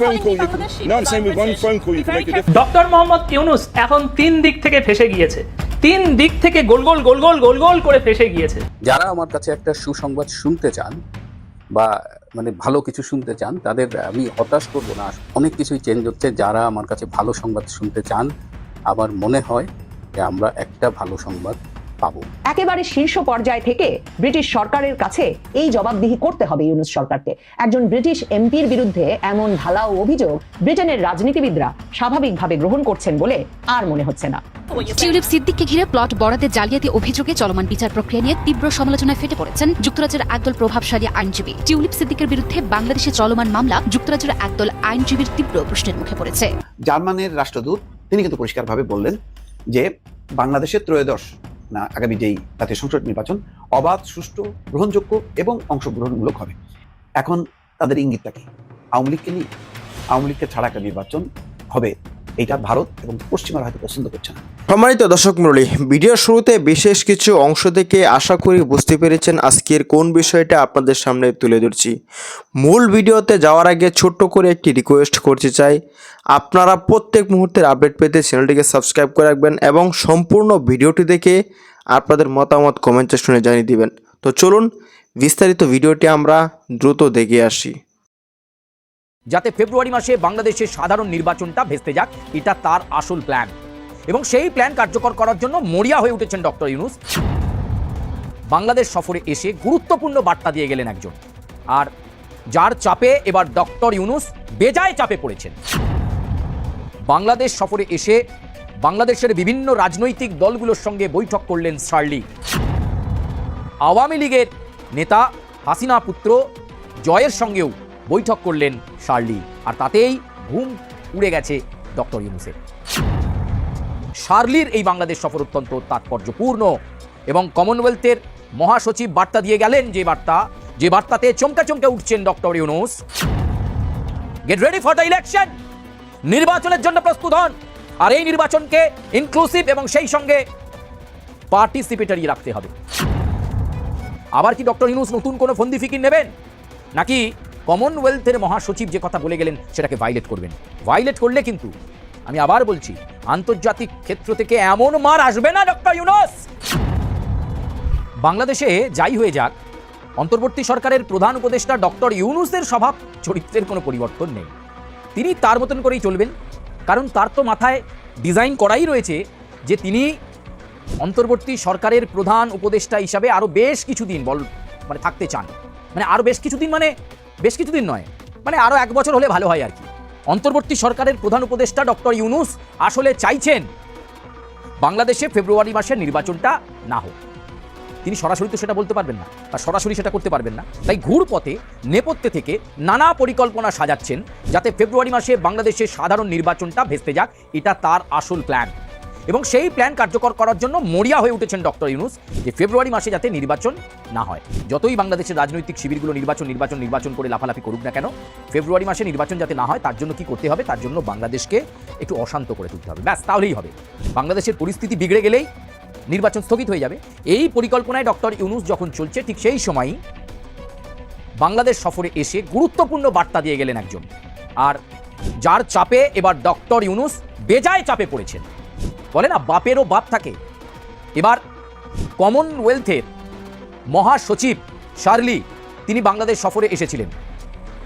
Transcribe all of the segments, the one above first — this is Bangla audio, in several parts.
phone call, you can, no, I'm saying with one phone call, you can make a difference. Doctor Mohammad Yunus এখন তিন দিক থেকে ফেসে গিয়েছে। তিন দিক থেকে গোল গোল গোল গোল গোল গোল করে ফেসে গিয়েছে। যারা আমার কাছে একটা সুসংবাদ শুনতে চান বা মানে ভালো কিছু শুনতে চান তাদের আমি হতাশ করব না। অনেক কিছুই চেঞ্জ হচ্ছে। যারা আমার কাছে ভালো সংবাদ শুনতে চান আমার মনে হয় যে আমরা একটা ভালো সংবাদ পাবো। একেবারে শীর্ষ পর্যায় থেকে ব্রিটিশ সরকারের কাছে এই জবাবদিহি করতে হবে ইউনুস সরকারকে। একজন ব্রিটিশ এমপির বিরুদ্ধে এমন ঢালাও অভিযোগ ব্রিটেনের রাজনীতিবিদরা স্বাভাবিকভাবে গ্রহণ করছেন বলে আর মনে হচ্ছে না। টিউলিপ সিদ্দিককে ঘিরে প্লট বরাদে জালিয়াতি অভিযোগে চলমান বিচার প্রক্রিয়া নিয়ে তীব্র সমালোচনায় ফেটে পড়েছেন যুক্তরাজ্যের একদল প্রভাবশালী আইনজীবী। টিউলিপ সিদ্দিকের বিরুদ্ধে বাংলাদেশে চলমান মামলা যুক্তরাজ্যের একদল আইনজীবীর তীব্র প্রশ্নের মুখে পড়েছে। জার্মানের রাষ্ট্রদূত তিনি কিন্তু পরিষ্কারভাবে বললেন যে বাংলাদেশের ত্রয়োদশ না আগামী যেই জাতীয় সংসদ নির্বাচন অবাধ, সুষ্ঠু, গ্রহণযোগ্য এবং অংশগ্রহণমূলক হবে। এখন তাদের ইঙ্গিতটা কি? আওয়ামী লীগকে নিয়ে? আওয়ামী লীগকে ছাড়া একটা নির্বাচন হবে এটা ভারত এবং পশ্চিমারা হয়তো পছন্দ করছে না। সম্মানিত দর্শক মণ্ডলী, ভিডিওর শুরুতে বিশেষ কিছু অংশ থেকে আশা করি বুঝতে পেরেছেন আজকের কোন বিষয়টা আপনাদের সামনে তুলে ধরছি। মূল ভিডিওতে যাওয়ার আগে ছোট্ট করে একটি রিকোয়েস্ট করতে চাই। আপনারা প্রত্যেক মুহূর্তের আপডেট পেতে চ্যানেলটিকে সাবস্ক্রাইব করে রাখবেন এবং সম্পূর্ণ ভিডিওটি দেখে আপনাদের মতামত কমেন্ট শুনে জানিয়ে দিবেন। তো চলুন, বিস্তারিত ভিডিওটি আমরা দ্রুত দেখে আসি। যাতে ফেব্রুয়ারি মাসে বাংলাদেশের সাধারণ নির্বাচনটা ভেস্তে যাক, এটা তার আসল প্ল্যান এবং সেই প্ল্যান কার্যকর করার জন্য মরিয়া হয়ে উঠেছেন ডক্টর ইউনুস। বাংলাদেশ সফরে এসে গুরুত্বপূর্ণ বার্তা দিয়ে গেলেন একজন। আর যার চাপে এবার ডক্টর ইউনুস বেজায় চাপে পড়েছেন। বাংলাদেশ সফরে এসে বাংলাদেশের বিভিন্ন রাজনৈতিক দলগুলোর সঙ্গে বৈঠক করলেন শার্লি। আওয়ামী লীগের নেতা হাসিনা পুত্র জয়ের সঙ্গেও বৈঠক করলেন শার্লি। আর তাতেই ঘুম উড়ে গেছে ডক্টর ইউনুসের। শার্লির এই বাংলাদেশ সফর অত্যন্ত তাৎপর্যপূর্ণ এবং কমনওয়েলথের মহাসচিব বার্তা দিয়ে গেলেন যে বার্তা, যে বার্তাতে চমকে চমকে উঠছেন doctor Yunus. Get ready for the election নির্বাচনের জন্য প্রস্তুত হন। আর এই নির্বাচনকে ইনক্লুসিভ এবং সেই সঙ্গে পার্টিসিপেটারি রাখতে হবে। আবার কি ডক্টর ইউনুস নতুন কোনো ফন্দি ফিকির নেবেন? নাকি কমনওয়েলথের মহাসচিব যে কথা বলে গেলেন, সেটাকে ভাইলেট করবেন। ভাইলেট করলে কিন্তু, আমি আবার বলছি, আন্তর্জাতিক ক্ষেত্র থেকে এমন মার আসবে না, ডক্টর ইউনুস! বাংলাদেশে যাই হয়ে যাক, অন্তর্বর্তী সরকারের প্রধান উপদেষ্টা ডক্টর ইউনুসের স্বভাব, চরিত্রের কোনো পরিবর্তন নেই। তিনি তার মতন করেই চলবেন, কারণ তার তো মাথায় ডিজাইন করাই রয়েছে যে তিনি অন্তর্বর্তী সরকারের প্রধান উপদেষ্টা হিসাবে আরও বেশ কিছুদিন বল মানে থাকতে চান। মানে আরও বেশ কিছুদিন মানে বেশ কিছুদিন নয় মানে আরও এক বছর হলে ভালো হয় আর কি। অন্তর্বর্তী সরকারের প্রধান উপদেষ্টা ডক্টর ইউনুস আসলে চাইছেন বাংলাদেশে ফেব্রুয়ারি মাসের নির্বাচনটা না হোক। তিনি সরাসরি তো সেটা বলতে পারবেন না, বা সরাসরি সেটা করতে পারবেন না। তাই ঘুর পথে নেপথ্যে থেকে নানা পরিকল্পনা সাজাচ্ছেন যাতে ফেব্রুয়ারি মাসে বাংলাদেশের সাধারণ নির্বাচনটা ভেস্তে যাক, এটা তার আসল প্ল্যান এবং সেই প্ল্যান কার্যকর করার জন্য মরিয়া হয়ে উঠেছেন ডক্টর ইউনুস, যে ফেব্রুয়ারি মাসে যাতে নির্বাচন না হয়। যতই বাংলাদেশের রাজনৈতিক শিবিরগুলো নির্বাচন নির্বাচন নির্বাচন করে লাফালাফি করুক না কেন, ফেব্রুয়ারি মাসে নির্বাচন যাতে না হয়, তার জন্য কি করতে হবে? তার জন্য বাংলাদেশকে একটু অশান্ত করে তুলতে হবে। ব্যাস, তাহলেই হবে। বাংলাদেশের পরিস্থিতি বিগড়ে গেলেই নির্বাচন স্থগিত হয়ে যাবে। এই পরিকল্পনায় ডক্টর ইউনুস যখন চলছে, ঠিক সেই সময়ই বাংলাদেশ সফরে এসে গুরুত্বপূর্ণ বার্তা দিয়ে গেলেন একজন। আর যার চাপে এবার ডক্টর ইউনুস বেজায় চাপে পড়েছেন। বলে না, বাপেরও বাপ থাকে। এবার কমনওয়েলথের মহাসচিব শার্লি, তিনি বাংলাদেশ সফরে এসেছিলেন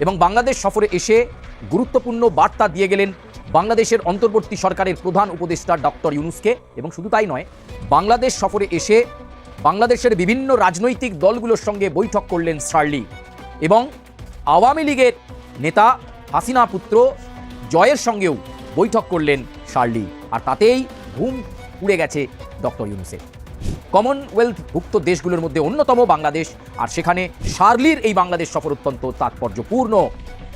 এবং বাংলাদেশ সফরে এসে গুরুত্বপূর্ণ বার্তা দিয়ে গেলেন বাংলাদেশের অন্তর্বর্তী সরকারের প্রধান উপদেষ্টা ডক্টর ইউনুসকে। এবং শুধু তাই নয়, বাংলাদেশ সফরে এসে বাংলাদেশের বিভিন্ন রাজনৈতিক দলগুলোর সঙ্গে বৈঠক করলেন শার্লি এবং আওয়ামী লীগের নেতা হাসিনা পুত্র জয়ের সঙ্গেও বৈঠক করলেন শার্লি। আর তাতেই ঘুম উড়ে গেছে ডক্টর ইউনুসের। কমনওয়েলথভুক্ত দেশগুলোর মধ্যে অন্যতম বাংলাদেশ, আর সেখানে শার্লির এই বাংলাদেশ সফর অত্যন্ত তাৎপর্যপূর্ণ।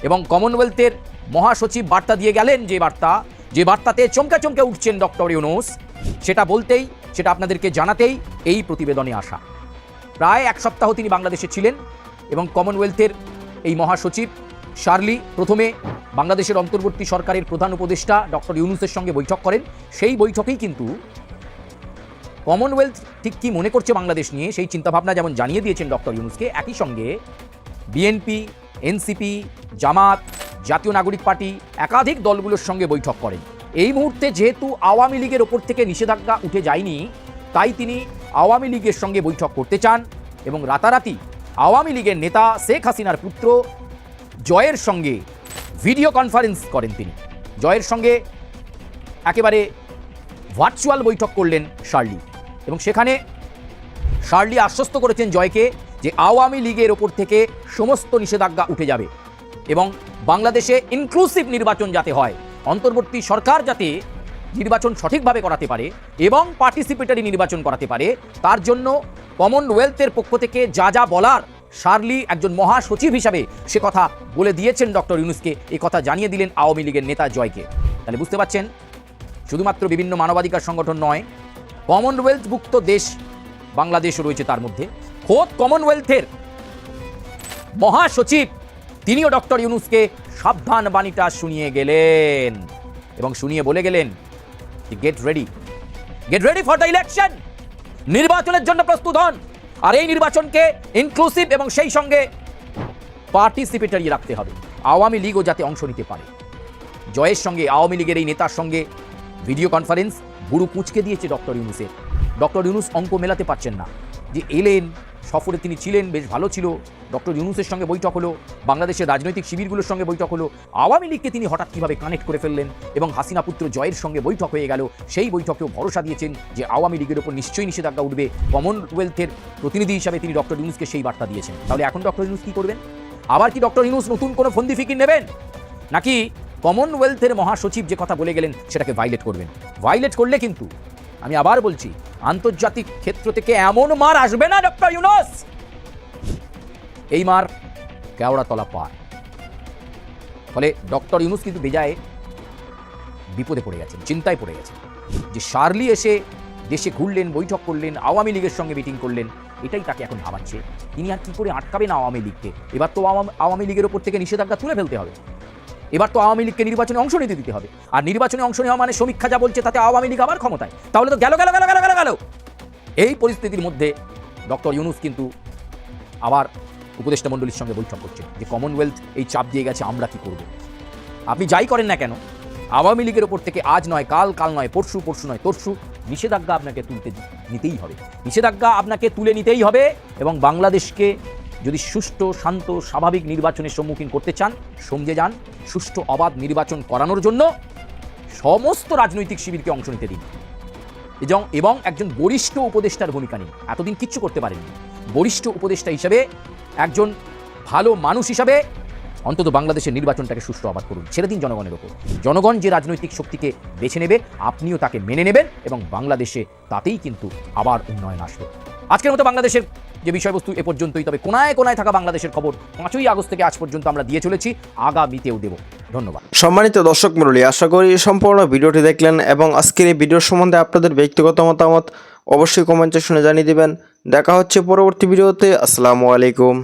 এবং কমনওয়েলথের মহাসচিব বার্তা দিয়ে গেলেন যে বার্তা, যে বার্তাতে চমকে চমকে উঠছেন ডক্টর ইউনুস, সেটা বলতেই, সেটা আপনাদেরকে জানাতেই এই প্রতিবেদনে আসা। প্রায় এক সপ্তাহ তিনি বাংলাদেশে ছিলেন এবং কমনওয়েলথের এই মহাসচিব শার্লি প্রথমে বাংলাদেশের অন্তর্বর্তী সরকারের প্রধান উপদেষ্টা ডক্টর ইউনুসের সঙ্গে বৈঠক করেন। সেই বৈঠকেই কিন্তু কমনওয়েলথ ঠিক কী মনে করছে বাংলাদেশ নিয়ে সেই চিন্তাভাবনা যেমন জানিয়ে দিয়েছেন ডক্টর ইউনুসকে, একই সঙ্গে বিএনপি এনসিপি জামাত, জাতীয় নাগরিক পার্টি, একাধিক দলগুলোর সঙ্গে বৈঠক করেন। এই মুহূর্তে যেহেতু আওয়ামী লীগের ওপর থেকে নিষেধাজ্ঞা উঠে যায়নি, তাই তিনি আওয়ামী লীগের সঙ্গে বৈঠক করতে চান এবং রাতারাতি আওয়ামী লীগের নেতা শেখ হাসিনার পুত্র জয়ের সঙ্গে ভিডিও কনফারেন্স করেন তিনি। জয়ের সঙ্গে একেবারে ভার্চুয়াল বৈঠক করলেন শার্লি এবং সেখানে শার্লি আশ্বস্ত করেছেন জয়কে যে আওয়ামী লীগের ওপর থেকে সমস্ত নিষেধাজ্ঞা উঠে যাবে এবং বাংলাদেশে ইনক্লুসিভ নির্বাচন যাতে হয়, অন্তর্বর্তী সরকার যাতে নির্বাচন সঠিকভাবে করাতে পারে এবং পার্টিসিপেটারি নির্বাচন করাতে পারে, তার জন্য কমনওয়েলথের পক্ষ থেকে যা যা বলার শার্লি একজন মহাসচিব হিসাবে সে কথা বলে দিয়েছেন ডক্টর ইউনুসকে। এই কথা জানিয়ে দিলেন আওয়ামী লীগের নেতা জয়কে। তাহলে বুঝতে পারছেন? শুধুমাত্র বিভিন্ন মানবাধিকার সংগঠন নয় কমনওয়েলথভুক্ত দেশ বাংলাদেশও রয়েছে তার মধ্যে। খোদ কমনওয়েলথের মহাসচিব তিনিও ডক্টর ইউনুসকে সাবধান বাণীটা শুনিয়ে গেলেন এবং শুনিয়ে বলে গেলেন get ready get ready for the election নির্বাচনের জন্য প্রস্তুত হন! আর এই নির্বাচনকে ইনক্লুসিভ এবং সেই সঙ্গে পার্টিসিপেটারি রাখতে হবে। আওয়ামী লীগও যাতে অংশ নিতে পারে। জয়ের সঙ্গে, আওয়ামী লীগের এই নেতার সঙ্গে ভিডিও কনফারেন্স গুরু কুচকে দিয়েছে ডক্টর ইউনুসের। ডক্টর ইউনুস অঙ্ক মেলাতে পারছেন না যে এলেন সফরে তিনি ছিলেন, বেশ ভালো ছিল। ডক্টর ইউনুসের সঙ্গে বৈঠক হলো, বাংলাদেশের রাজনৈতিক শিবিরগুলোর সঙ্গে বৈঠক হলো। আওয়ামী লীগকে তিনি হঠাৎ কীভাবে কানেক্ট করে ফেললেন এবং হাসিনা পুত্র জয়ের সঙ্গে বৈঠক হয়ে গেল, সেই বৈঠকেও ভরসা দিয়েছেন যে আওয়ামী লীগের ওপর নিশ্চয়ই নিষেধাজ্ঞা উঠবে। কমনওয়েলথের প্রতিনিধি হিসাবে তিনি ডক্টর ইউনুসকে সেই বার্তা দিয়েছেন। তাহলে এখন ডক্টর ইউনুস কী করবেন? আবার কি ডক্টর ইউনুস নতুন কোনো ফন্দি ফিকির নেবেন? নাকি কমনওয়েলথের মহাসচিব যে কথা বলে গেলেন সেটাকে ভাইলেট করবেন? ভাইলেট করলে কিন্তু আমি আবার বলছি, আন্তর্জাতিক ক্ষেত্র থেকে এমন মার আসবে না, ডক্টর ইউনুস! এই মার কেওড়াতলা পার। ফলে ডক্টর ইউনুস কিন্তু বেজায় বিপদে পড়ে গেছেন, চিন্তায় পড়ে গেছেন। যে শার্লি এসে দেশে ঘুরলেন, বৈঠক করলেন, আওয়ামী লীগের সঙ্গে মিটিং করলেন, এটাই তাকে এখন ভাবাচ্ছে। তিনি আর কি করে আটকাবেন আওয়ামী লীগকে? এবার তো আওয়ামী লীগের ওপর থেকে নিষেধাজ্ঞা তুলে ফেলতে হবে। এবার তো আওয়ামী লীগকে নির্বাচনে অংশ নিতে দিতে হবে। আর নির্বাচনে অংশ নেওয়া মানে সমীক্ষা যা বলছে, তাতে আওয়ামী লীগ আবার ক্ষমতায়। তাহলে তো গেল গেল গেল গেল গেল গেল। এই পরিস্থিতির মধ্যে ডক্টর ইউনুস কিন্তু আবার উপদেষ্টা মণ্ডলীর সঙ্গে বৈঠক করছে যে কমনওয়েলথ এই চাপ দিয়ে গেছে, আমরা কি করব? আপনি যাই করেন না কেন, আওয়ামী লীগের ওপর থেকে আজ নয়, কাল কাল নয়, পরশু পরশু নয়, তরশু নিষেধাজ্ঞা আপনাকে তুলতে নিতেই হবে। নিষেধাজ্ঞা আপনাকে তুলে নিতেই হবে এবং বাংলাদেশকে যদি সুষ্ঠু, শান্ত, স্বাভাবিক নির্বাচনের সম্মুখীন করতে চান সমঝে যান, সুষ্ঠু, অবাধ নির্বাচন করানোর জন্য সমস্ত রাজনৈতিক শিবিরকে অংশ নিতে দিন। এবং এবং একজন বরিষ্ঠ উপদেষ্টার ভূমিকা নিন। এতদিন কিচ্ছু করতে পারেননি। বরিষ্ঠ উপদেষ্টা হিসেবে, একজন ভালো মানুষ হিসাবে অন্তত বাংলাদেশের নির্বাচনটাকে সুষ্ঠু আবাদ করুন। ছেড়ে দিন জনগণের ওপর। জনগণ যে রাজনৈতিক শক্তিকে বেছে নেবে, আপনিও তাকে মেনে নেবেন এবং বাংলাদেশে তাতেই কিন্তু আবার উন্নয়ন আসবে। আজকের মতো বাংলাদেশের যে বিষয়বস্তু এ পর্যন্তই, তবে কোনায় কোনায় থাকা বাংলাদেশের খবর পাঁচই আগস্ট থেকে আজ পর্যন্ত আমরা দিয়ে চলেছি। আগামীতেও দেব। ধন্যবাদ। সম্মানিত দর্শক মণ্ডলী, আশা করি সম্পূর্ণ ভিডিওটি দেখলেন এবং আজকের এই ভিডিওর সম্বন্ধে আপনাদের ব্যক্তিগত মতামত অবশ্যই কমেন্টে শুনে জানিয়ে দেবেন। দেখা হচ্ছে পরবর্তী ভিডিওতে। আসসালামু আলাইকুম।